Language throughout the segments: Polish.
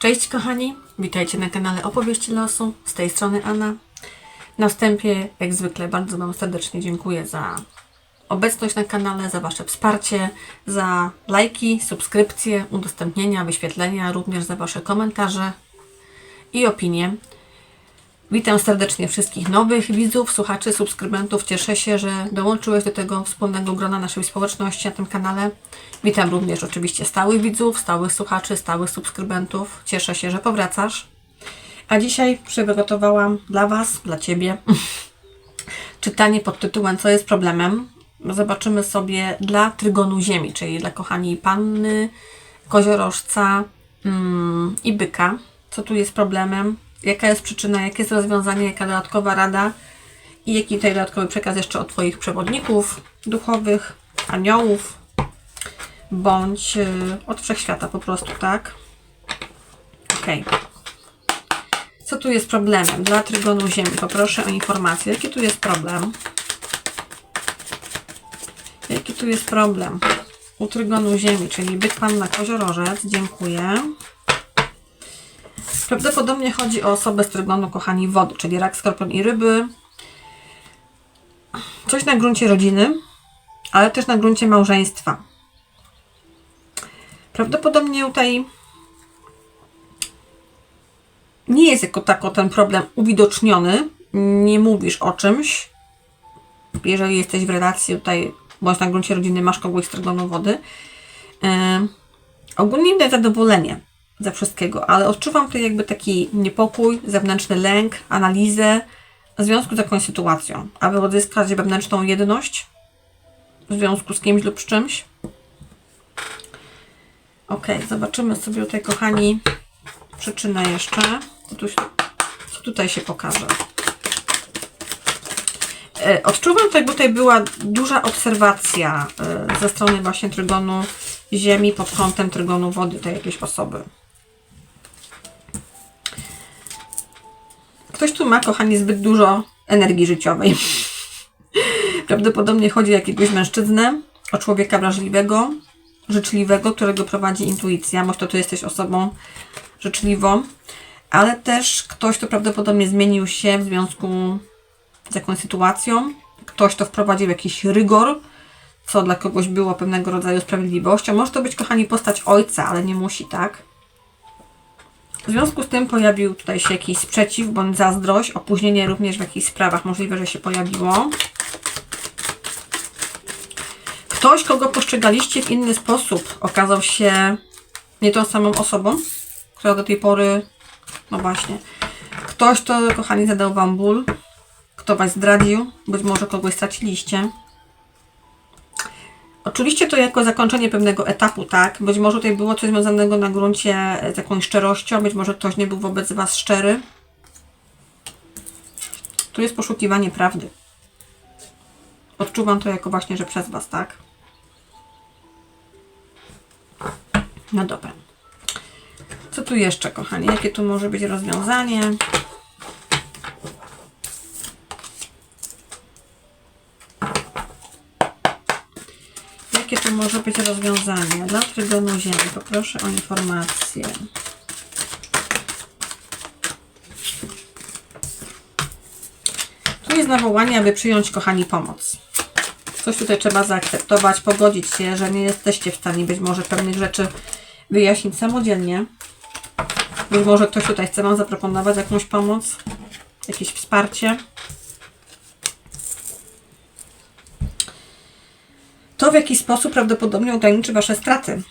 Cześć kochani, witajcie na kanale Opowieści Losu. Z tej strony Anna. Na wstępie, jak zwykle, bardzo Wam serdecznie dziękuję za obecność na kanale, za Wasze wsparcie, za lajki, subskrypcje, udostępnienia, wyświetlenia, również za Wasze komentarze i opinie. Witam serdecznie wszystkich nowych widzów, słuchaczy, subskrybentów. Cieszę się, że dołączyłeś do tego wspólnego grona naszej społeczności na tym kanale. Witam również oczywiście stałych widzów, stałych słuchaczy, stałych subskrybentów. Cieszę się, że powracasz. A dzisiaj przygotowałam dla Was, dla Ciebie czytanie pod tytułem Co jest problemem? Zobaczymy sobie dla trygonu Ziemi, czyli dla kochani panny, koziorożca mm, i byka. Co tu jest problemem? Jaka jest przyczyna? Jakie jest rozwiązanie? Jaka dodatkowa rada? I jaki tutaj dodatkowy przekaz jeszcze od Twoich przewodników duchowych, aniołów, bądź y, od wszechświata po prostu, tak? Okej. Co tu jest problemem? Dla trygonu Ziemi poproszę o informację. Jaki tu jest problem? Jaki tu jest problem? U trygonu Ziemi, czyli byk panna koziorożec. Dziękuję. Prawdopodobnie chodzi o osobę z trygonu kochani wody, czyli rak, skorpion i ryby. Coś na gruncie rodziny, ale też na gruncie małżeństwa. Prawdopodobnie tutaj nie jest jako tako ten problem uwidoczniony. Nie mówisz o czymś. Jeżeli jesteś w relacji tutaj, bądź na gruncie rodziny, masz kogoś z trygonu wody. Yy, ogólnie widać zadowolenie ze wszystkiego, ale odczuwam tutaj jakby taki niepokój, zewnętrzny lęk, analizę w związku z jakąś sytuacją, aby odzyskać wewnętrzną jedność w związku z kimś lub z czymś. Ok, zobaczymy sobie tutaj, kochani, przyczynę jeszcze. Co, tu, co tutaj się pokaże? E, Odczuwam, jakby tutaj była duża obserwacja e, ze strony właśnie trygonu Ziemi pod kątem trygonu wody tej jakiejś osoby. Ktoś tu ma, kochani, zbyt dużo energii życiowej. Prawdopodobnie chodzi o jakiegoś mężczyznę, o człowieka wrażliwego, życzliwego, którego prowadzi intuicja. Może to ty jesteś osobą życzliwą, ale też ktoś, kto prawdopodobnie zmienił się w związku z jakąś sytuacją. Ktoś, kto wprowadził jakiś rygor, co dla kogoś było pewnego rodzaju sprawiedliwością. Może to być, kochani, postać ojca, ale nie musi, tak? W związku z tym pojawił tutaj się jakiś sprzeciw bądź zazdrość, opóźnienie również w jakichś sprawach możliwe, że się pojawiło. Ktoś, kogo postrzegaliście w inny sposób, okazał się nie tą samą osobą, która do tej pory, no właśnie, ktoś, kto, kochani, zadał Wam ból, kto Was zdradził, być może kogoś straciliście. Oczywiście to jako zakończenie pewnego etapu, tak? Być może tutaj było coś związanego na gruncie z jakąś szczerością, być może ktoś nie był wobec Was szczery. Tu jest poszukiwanie prawdy. Odczuwam to jako właśnie, że przez Was, tak? No dobra. Co tu jeszcze, kochani? Jakie tu może być rozwiązanie? Jakie to może być rozwiązanie dla trygonu Ziemi? Poproszę o informację. Tu jest nawołanie, aby przyjąć, kochani, pomoc. Coś tutaj trzeba zaakceptować, pogodzić się, że nie jesteście w stanie być może pewnych rzeczy wyjaśnić samodzielnie. Być może ktoś tutaj chce Wam zaproponować jakąś pomoc, jakieś wsparcie. To w jaki sposób prawdopodobnie ograniczy Wasze straty.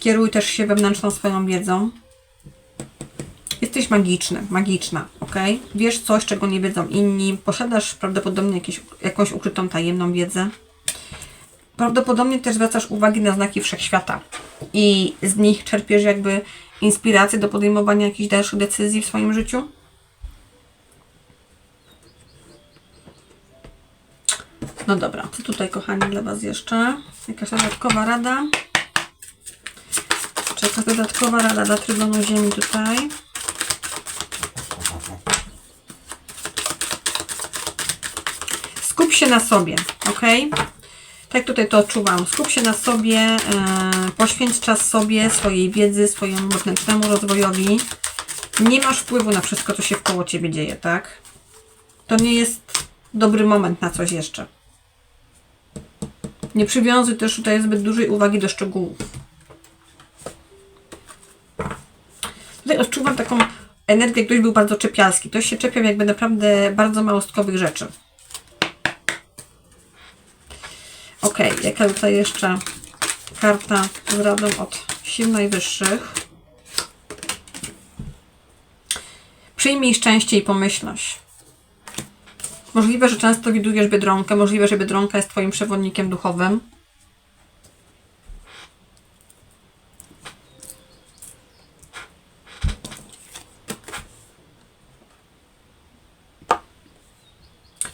Kieruj też się wewnętrzną swoją wiedzą. Jesteś magiczny, magiczna, ok? Wiesz coś, czego nie wiedzą inni. Posiadasz prawdopodobnie jakieś, jakąś ukrytą tajemną wiedzę. Prawdopodobnie też zwracasz uwagę na znaki wszechświata i z nich czerpiesz jakby inspirację do podejmowania jakichś dalszych decyzji w swoim życiu. No dobra, co tutaj, kochani, dla Was jeszcze? Jakaś dodatkowa rada? Czy jakaś dodatkowa rada dla trybunu Ziemi tutaj? Skup się na sobie, ok? Tak tutaj to odczuwam. Skup się na sobie, e, poświęć czas sobie, swojej wiedzy, swojemu wewnętrznemu rozwojowi. Nie masz wpływu na wszystko, co się wkoło Ciebie dzieje, tak? To nie jest dobry moment na coś jeszcze. Nie przywiązuj też tutaj zbyt dużej uwagi do szczegółów. Tutaj odczuwam taką energię, ktoś był bardzo czepialski. Ktoś się czepiał jakby naprawdę bardzo małostkowych rzeczy. Ok, jaka tutaj jeszcze karta z radą od sił najwyższych. Przyjmij szczęście i pomyślność. Możliwe, że często widujesz Biedronkę, możliwe, że Biedronka jest Twoim przewodnikiem duchowym.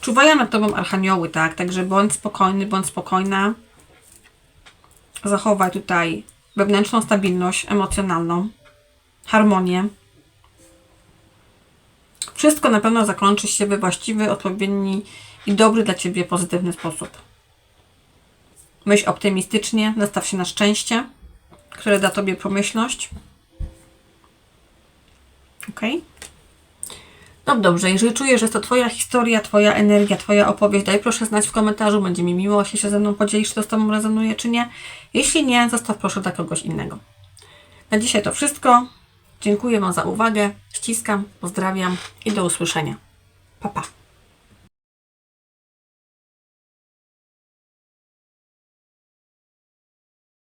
Czuwają nad Tobą archanioły, tak? Także bądź spokojny, bądź spokojna. Zachowaj tutaj wewnętrzną stabilność emocjonalną, harmonię. Wszystko na pewno zakończy się we właściwy, odpowiedni i dobry dla Ciebie pozytywny sposób. Myśl optymistycznie, nastaw się na szczęście, które da Tobie pomyślność. Ok? No dobrze, jeżeli czujesz, że jest to Twoja historia, Twoja energia, Twoja opowieść, daj proszę znać w komentarzu, będzie mi miło, jeśli się ze mną podzielisz, czy to z Tobą rezonuje, czy nie. Jeśli nie, zostaw proszę dla kogoś innego. Na dzisiaj to wszystko. Dziękuję Wam za uwagę, ściskam, pozdrawiam i do usłyszenia. Pa, pa.